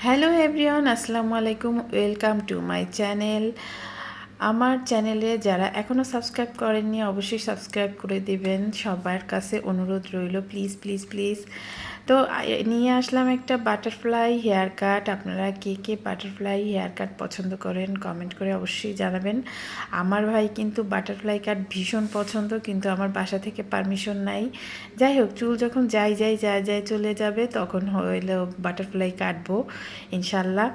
Hello everyone আসসালামু আলাইকুম welcome to my channel আমার চ্যানেলে যারা এখনও সাবস্ক্রাইব করেননি, অবশ্যই সাবস্ক্রাইব করে দিবেন। সবার কাছে অনুরোধ রইল প্লিজ প্লিজ প্লিজ তো নিয়ে আসলাম একটা বাটারফ্লাই হেয়ার কাট আপনারা কে কে বাটারফ্লাই হেয়ার কাট পছন্দ করেন কমেন্ট করে অবশ্যই জানাবেন। আমার ভাই কিন্তু বাটারফ্লাই কাট ভীষণ পছন্দ, কিন্তু আমার বাসা থেকে পারমিশন নাই। যাই হোক, চুল যখন যাই যাই যাই যাই চলে যাবে, তখন হইলে বাটারফ্লাই কাটবো, ইনশাল্লাহ।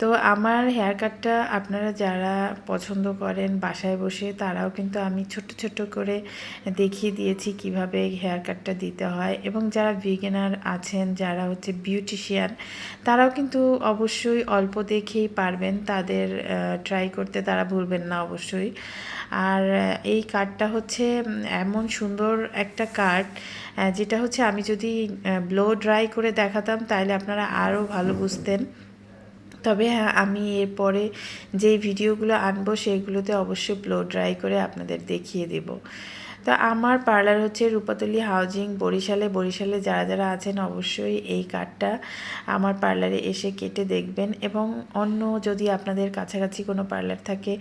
তো আমার হেয়ার কাটটা আপনারা যারা পছন্দ করেন বাসায় বসে, তারাও কিন্তু আমি ছোট ছোট করে দেখিয়ে দিয়েছি কীভাবে হেয়ার কাটটা দিতে হয়। এবং যারা ভিগেনার আছেন, যারা হচ্ছে বিউটিশিয়ান তারাও কিন্তু অবশ্যই অল্প দেখেই পারবেন। তাদের ট্রাই করতে তারা ভুলবেন না অবশ্যই। আর এই কার্ডটা হচ্ছে এমন সুন্দর একটা কার্ড যেটা হচ্ছে আমি যদি ব্লো ড্রাই করে দেখাতাম, তাহলে আপনারা আরও ভালো বুঝতেন। তবে হ্যাঁ আমি এরপরে যেই ভিডিওগুলো আনব সেগুলোতে অবশ্যই ব্লো ড্রাই করে আপনাদের দেখিয়ে দেব। তো আমার পার্লার হচ্ছে রূপাতলি হাউজিং বরিশালে। বরিশালে যারা যারা আছেন অবশ্যই এই কার্ডটা আমার পার্লারে এসে কেটে দেখবেন এবং অন্য যদি আপনাদের কাছাকাছি কোনো পার্লার থাকে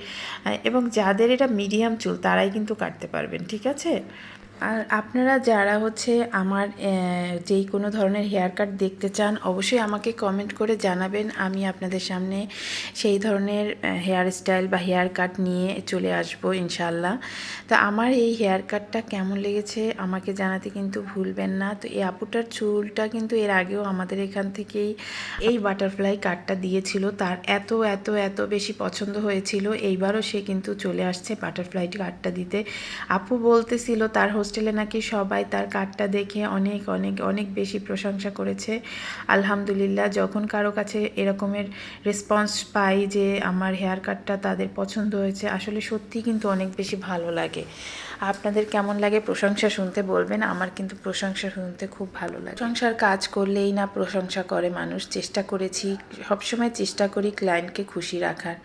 এবং যাদের এটা মিডিয়াম চুল তারাই কিন্তু কাটতে পারবেন, ঠিক আছে? আর আপনারা যারা হচ্ছে আমার যেই কোনো ধরনের হেয়ার কাট দেখতে চান, অবশ্যই আমাকে কমেন্ট করে জানাবেন। আমি আপনাদের সামনে সেই ধরনের হেয়ার স্টাইল বা হেয়ার কাট নিয়ে চলে আসব ইনশাল্লাহ তো আমার এই হেয়ার কাটটা কেমন লেগেছে আমাকে জানাতে কিন্তু ভুলবেন না। তো এই আপুটার চুলটা কিন্তু এর আগেও আমাদের এখান থেকেই এই বাটারফ্লাই কাটটা দিয়েছিল। তার এত এত এত বেশি পছন্দ হয়েছিল। এইবারও সে কিন্তু চলে আসছে বাটারফ্লাই কাটটা দিতে। আপু বলতেছিল তার হোস্টেলে নাকি সবাই তার কার্ডটা দেখে অনেক অনেক অনেক বেশি প্রশংসা করেছে। আলহামদুলিল্লাহ, যখন কারও কাছে এরকমের রেসপন্স পাই যে আমার হেয়ার কাটটা তাদের পছন্দ হয়েছে, আসলে সত্যি কিন্তু অনেক বেশি ভালো লাগে। আপনাদের কেমন লাগে প্রশংসা শুনতে বলবেন? আমার কিন্তু প্রশংসা শুনতে খুব ভালো লাগে। প্রশংসার কাজ করলেই না প্রশংসা করে মানুষ। চেষ্টা করেছি, সবসময় চেষ্টা করি ক্লায়েন্টকে খুশি রাখার।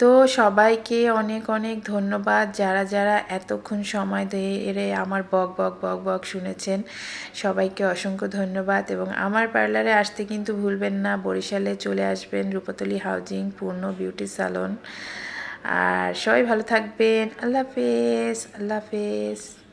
তো সবাইকে অনেক অনেক ধন্যবাদ যারা যারা এতক্ষণ সময় ধরে আমার বক বক বক বক শুনেছেন। সবাইকে অসংখ্য ধন্যবাদ এবং আমার পার্লারে আসতে কিন্তু ভুলবেন না। বরিশালে চলে আসবেন রূপতলি হাউজিং পূর্ণ বিউটি সালন। আর সবাই ভালো থাকবেন। আল্লাহ হাফেজ আল্লাহ হাফেজ।